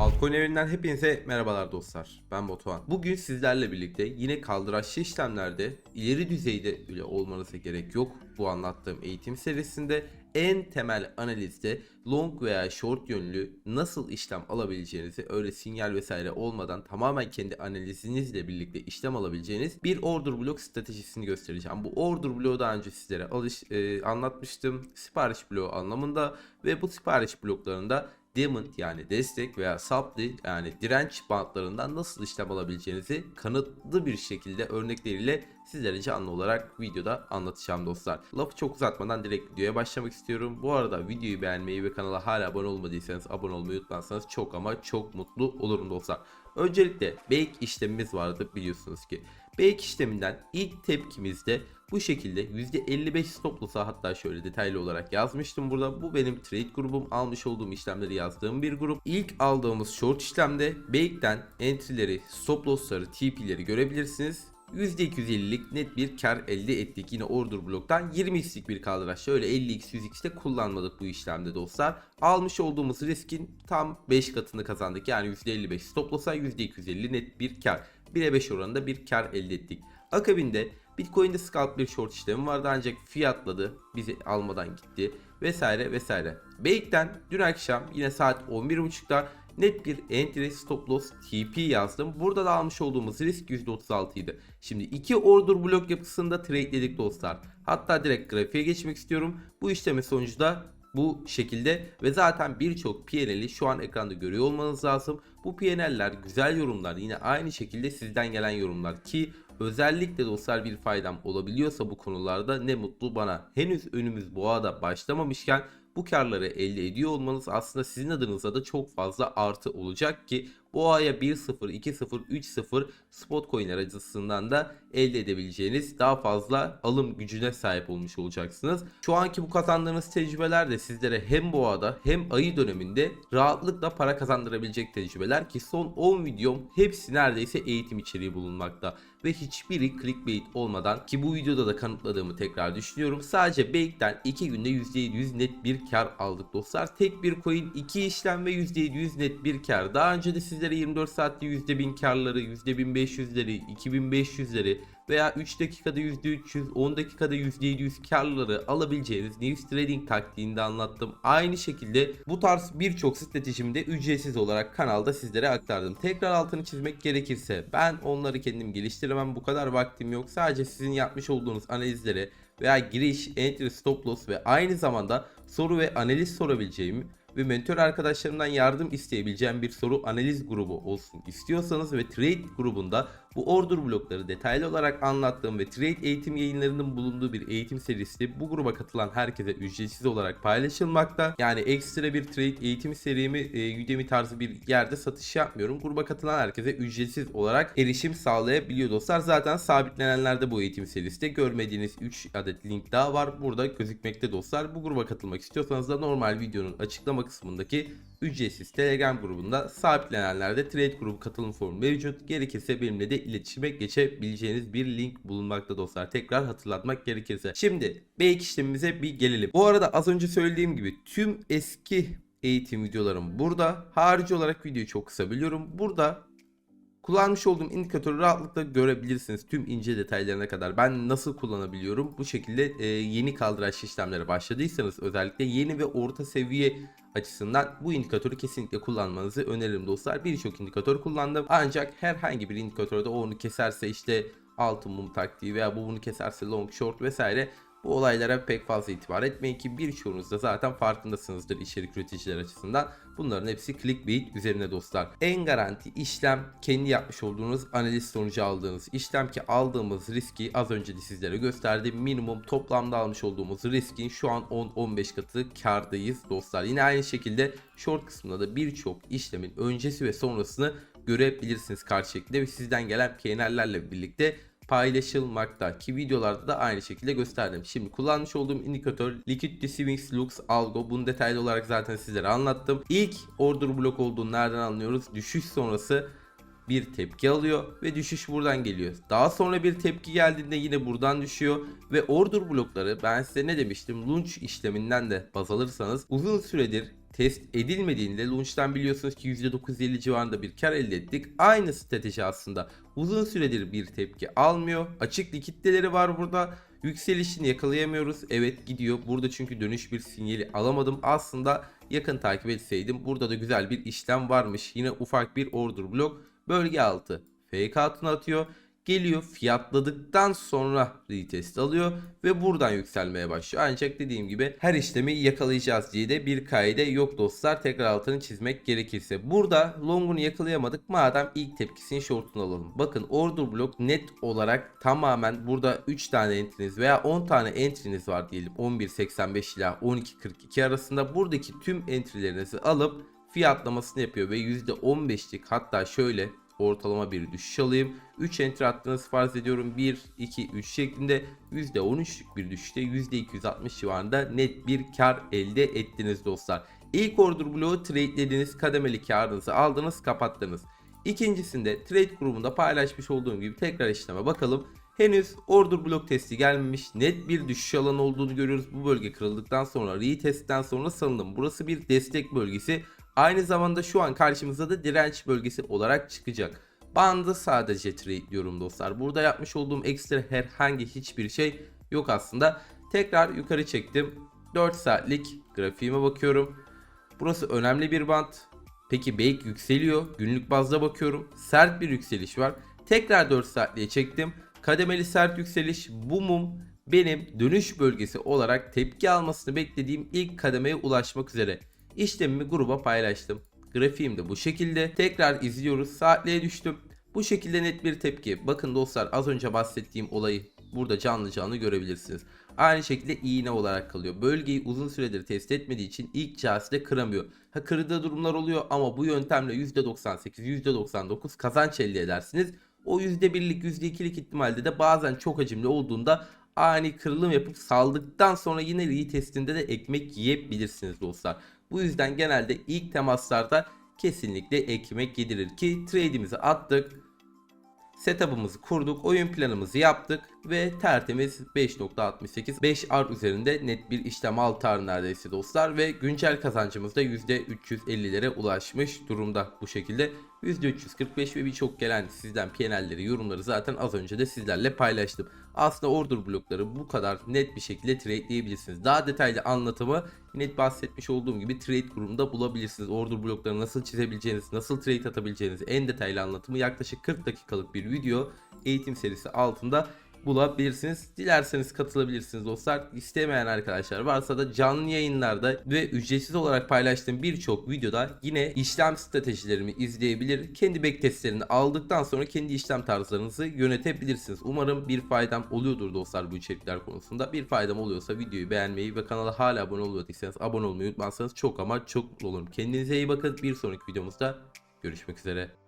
Altcoin evinden hepinize merhabalar dostlar. Ben Batuhan. Bugün sizlerle birlikte yine kaldıraçlı işlemlerde ileri düzeyde bile olmanıza gerek yok. Bu anlattığım eğitim serisinde en temel analizde long veya short yönlü nasıl işlem alabileceğinizi öyle sinyal vesaire olmadan tamamen kendi analizinizle birlikte işlem alabileceğiniz bir order block stratejisini göstereceğim. Bu order bloğu daha önce sizlere alış, e, anlatmıştım. Sipariş bloğu anlamında ve bu sipariş bloklarında Diamond yani destek veya supply yani direnç bantlarından nasıl işlem alabileceğinizi kanıtlı bir şekilde örnekleriyle sizlere canlı olarak videoda anlatacağım dostlar. Lafı çok uzatmadan direkt videoya başlamak istiyorum. Bu arada videoyu beğenmeyi ve kanala hala abone olmadıysanız abone olmayı unutmazsanız çok ama çok mutlu olurum dostlar. Öncelikle bake işlemimiz vardı biliyorsunuz ki. Bake işleminden ilk tepkimizde bu şekilde %55 stop loss'a hatta şöyle detaylı olarak yazmıştım burada. Bu benim trade grubum almış olduğum işlemleri yazdığım bir grup. İlk aldığımız short işlemde Bake'den entry'leri, stop loss'ları, TP'leri görebilirsiniz. %250'lik net bir kar elde ettik. Yine order bloktan 20x'lik bir kaldıraç. Şöyle 50x 100x'te kullanmadık bu işlemde dostlar. Almış olduğumuz riskin tam 5 katını kazandık. Yani %55 stop loss'a %250 net bir kar. 1'e 5 oranında bir kar elde ettik. Akabinde Bitcoin'de scalp bir short işlemi vardı ancak fiyatladı. Bizi almadan gitti vesaire vesaire. Bake'den dün akşam yine saat 11.30'da net bir entry stop loss TP yazdım. Burada da almış olduğumuz risk %36 idi. Şimdi iki order blok yapısında trade'ledik dostlar. Hatta direkt grafiğe geçmek istiyorum. Bu işlemin sonucu da bu şekilde ve zaten birçok PNL'i şu an ekranda görüyor olmanız lazım. Bu PNL'ler güzel yorumlar yine aynı şekilde sizden gelen yorumlar ki özellikle dostlar bir faydam olabiliyorsa bu konularda ne mutlu bana. Henüz önümüz boğada başlamamışken bu karları elde ediyor olmanız aslında sizin adınıza da çok fazla artı olacak ki bu aya 1-0, 2-0, 3-0 spot coin aracısından da elde edebileceğiniz daha fazla alım gücüne sahip olmuş olacaksınız. Şu anki bu kazandığınız tecrübeler de sizlere hem boğada hem ayı döneminde rahatlıkla para kazandırabilecek tecrübeler ki son 10 videom hepsi neredeyse eğitim içeriği bulunmakta ve hiçbiri clickbait olmadan ki bu videoda da kanıtladığımı tekrar düşünüyorum. Sadece Bake'den 2 günde %700 net bir kar aldık dostlar. Tek bir coin 2 işlem ve %700 net bir kar. Daha önce de sizlere 24 saatte %1000 karları, %1500'leri, 2500'leri veya 3 dakikada %300, 10 dakikada %700 karları alabileceğiniz News Trading taktiğini anlattım. Aynı şekilde bu tarz birçok stratejimi de ücretsiz olarak kanalda sizlere aktardım. Tekrar altını çizmek gerekirse ben onları kendim geliştiremem bu kadar vaktim yok. Sadece sizin yapmış olduğunuz analizlere veya giriş, entry, stop loss ve aynı zamanda soru ve analiz sorabileceğimi ve mentor arkadaşlarımdan yardım isteyebileceğim bir soru analiz grubu olsun istiyorsanız ve trade grubunda bu order blokları detaylı olarak anlattığım ve trade eğitim yayınlarının bulunduğu bir eğitim serisi bu gruba katılan herkese ücretsiz olarak paylaşılmakta. Yani ekstra bir trade eğitim serimi e, Udemy tarzı bir yerde satış yapmıyorum. Gruba katılan herkese ücretsiz olarak erişim sağlayabiliyor dostlar. Zaten sabitlenenlerde bu eğitim serisi de görmediğiniz 3 adet link daha var. Burada gözükmekte dostlar. Bu gruba katılmak istiyorsanız da normal videonun açıklama kısmındaki ücretsiz Telegram grubunda sabitlenenlerde trade grubu katılım formu mevcut. Gerekirse benimle de iletişime geçebileceğiniz bir link bulunmakta dostlar. Tekrar hatırlatmak gerekirse. Şimdi Bake işlemimize bir gelelim. Bu arada az önce söylediğim gibi tüm eski eğitim videolarım burada. Harici olarak videoyu çok kısa biliyorum. Burada Kullanmış olduğum indikatörü rahatlıkla görebilirsiniz tüm ince detaylarına kadar. Ben nasıl kullanabiliyorum? Bu şekilde e, yeni kaldıraç işlemlere başladıysanız özellikle yeni ve orta seviye açısından bu indikatörü kesinlikle kullanmanızı öneririm dostlar. Birçok indikatör kullandım ancak herhangi bir indikatörde onu keserse işte altın mum taktiği veya bu bunu keserse long short vesaire bu olaylara pek fazla itibar etmeyin ki birçoğunuz da zaten farkındasınızdır içerik üreticiler açısından. Bunların hepsi clickbait üzerine dostlar. En garanti işlem kendi yapmış olduğunuz analiz sonucu aldığınız işlem ki aldığımız riski az önce de sizlere gösterdim. Minimum toplamda almış olduğumuz riskin şu an 10-15 katı kardayız dostlar. Yine aynı şekilde short kısmında da birçok işlemin öncesi ve sonrasını görebilirsiniz karşı şekilde ve sizden gelen PNL'lerle birlikte paylaşılmakta ki videolarda da aynı şekilde gösterdim. Şimdi kullanmış olduğum indikatör Liquidity Swings Lux Algo. Bunu detaylı olarak zaten sizlere anlattım. İlk order blok olduğunu nereden anlıyoruz? Düşüş sonrası bir tepki alıyor ve düşüş buradan geliyor. Daha sonra bir tepki geldiğinde yine buradan düşüyor ve order blokları ben size ne demiştim launch işleminden de baz alırsanız uzun süredir test edilmediğinde launch'tan biliyorsunuz ki %950 civarında bir kar elde ettik. Aynı strateji aslında uzun süredir bir tepki almıyor. Açık likitteleri var burada. Yükselişini yakalayamıyoruz. Evet gidiyor. Burada çünkü dönüş bir sinyali alamadım. Aslında yakın takip etseydim burada da güzel bir işlem varmış. Yine ufak bir order blok bölge altı. Fake altına atıyor. Geliyor fiyatladıktan sonra retest alıyor ve buradan yükselmeye başlıyor. Ancak dediğim gibi her işlemi yakalayacağız diye de bir kaide yok dostlar. Tekrar altını çizmek gerekirse. Burada longunu yakalayamadık. Madem ilk tepkisini short'unu alalım. Bakın order block net olarak tamamen burada 3 tane entry'niz veya 10 tane entry'niz var diyelim. 11.85 ila 12.42 arasında buradaki tüm entry'lerinizi alıp fiyatlamasını yapıyor ve %15'lik hatta şöyle ortalama bir düşüş alayım. 3 entry attığınızı farz ediyorum. 1, 2, 3 şeklinde %13'lük bir düşüşte %260 civarında net bir kar elde ettiniz dostlar. İlk order bloğu trade'lediniz, kademeli karınızı aldınız, kapattınız. İkincisinde trade grubunda paylaşmış olduğum gibi tekrar işleme bakalım. Henüz order blok testi gelmemiş. Net bir düşüş alanı olduğunu görüyoruz. Bu bölge kırıldıktan sonra retestten sonra salınım. Burası bir destek bölgesi. Aynı zamanda şu an karşımızda da direnç bölgesi olarak çıkacak. Bandı sadece trade diyorum dostlar. Burada yapmış olduğum ekstra herhangi hiçbir şey yok aslında. Tekrar yukarı çektim. 4 saatlik grafiğime bakıyorum. Burası önemli bir band. Peki Bake yükseliyor. Günlük bazda bakıyorum. Sert bir yükseliş var. Tekrar 4 saatliğe çektim. Kademeli sert yükseliş. Bu mum benim dönüş bölgesi olarak tepki almasını beklediğim ilk kademeye ulaşmak üzere. İşlemimi gruba paylaştım. Grafiğim de bu şekilde. Tekrar izliyoruz. Saatliğe düştüm. Bu şekilde net bir tepki. Bakın dostlar az önce bahsettiğim olayı burada canlı canlı görebilirsiniz. Aynı şekilde iğne olarak kalıyor. Bölgeyi uzun süredir test etmediği için ilk cihazda kıramıyor. Ha kırdığı durumlar oluyor ama bu yöntemle %98, %99 kazanç elde edersiniz. O %1'lik, %2'lik ihtimalde de bazen çok hacimli olduğunda ani kırılım yapıp saldıktan sonra yine retestinde de ekmek yiyebilirsiniz dostlar. Bu yüzden genelde ilk temaslarda kesinlikle ekmek yedirir ki trade'imizi attık. Setup'ımızı kurduk, oyun planımızı yaptık ve tertemiz 5.68 5R üzerinde net bir işlem 6R neredeyse dostlar ve güncel kazancımız da %350'lere ulaşmış durumda bu şekilde. %345 ve birçok gelen sizden PNL'leri, yorumları zaten az önce de sizlerle paylaştım. Aslında order blokları bu kadar net bir şekilde trade'leyebilirsiniz. Daha detaylı anlatımı net bahsetmiş olduğum gibi trade grubunda bulabilirsiniz. Order blokları nasıl çizebileceğiniz, nasıl trade atabileceğiniz en detaylı anlatımı yaklaşık 40 dakikalık bir video eğitim serisi altında bulabilirsiniz. Dilerseniz katılabilirsiniz dostlar. İstemeyen arkadaşlar varsa da canlı yayınlarda ve ücretsiz olarak paylaştığım birçok videoda yine işlem stratejilerimi izleyebilir. Kendi backtestlerini aldıktan sonra kendi işlem tarzlarınızı yönetebilirsiniz. Umarım bir faydam oluyordur dostlar bu içerikler konusunda. Bir faydam oluyorsa videoyu beğenmeyi ve kanala hala abone olmadıysanız abone olmayı unutmazsanız çok ama çok mutlu olurum. Kendinize iyi bakın. Bir sonraki videomuzda görüşmek üzere.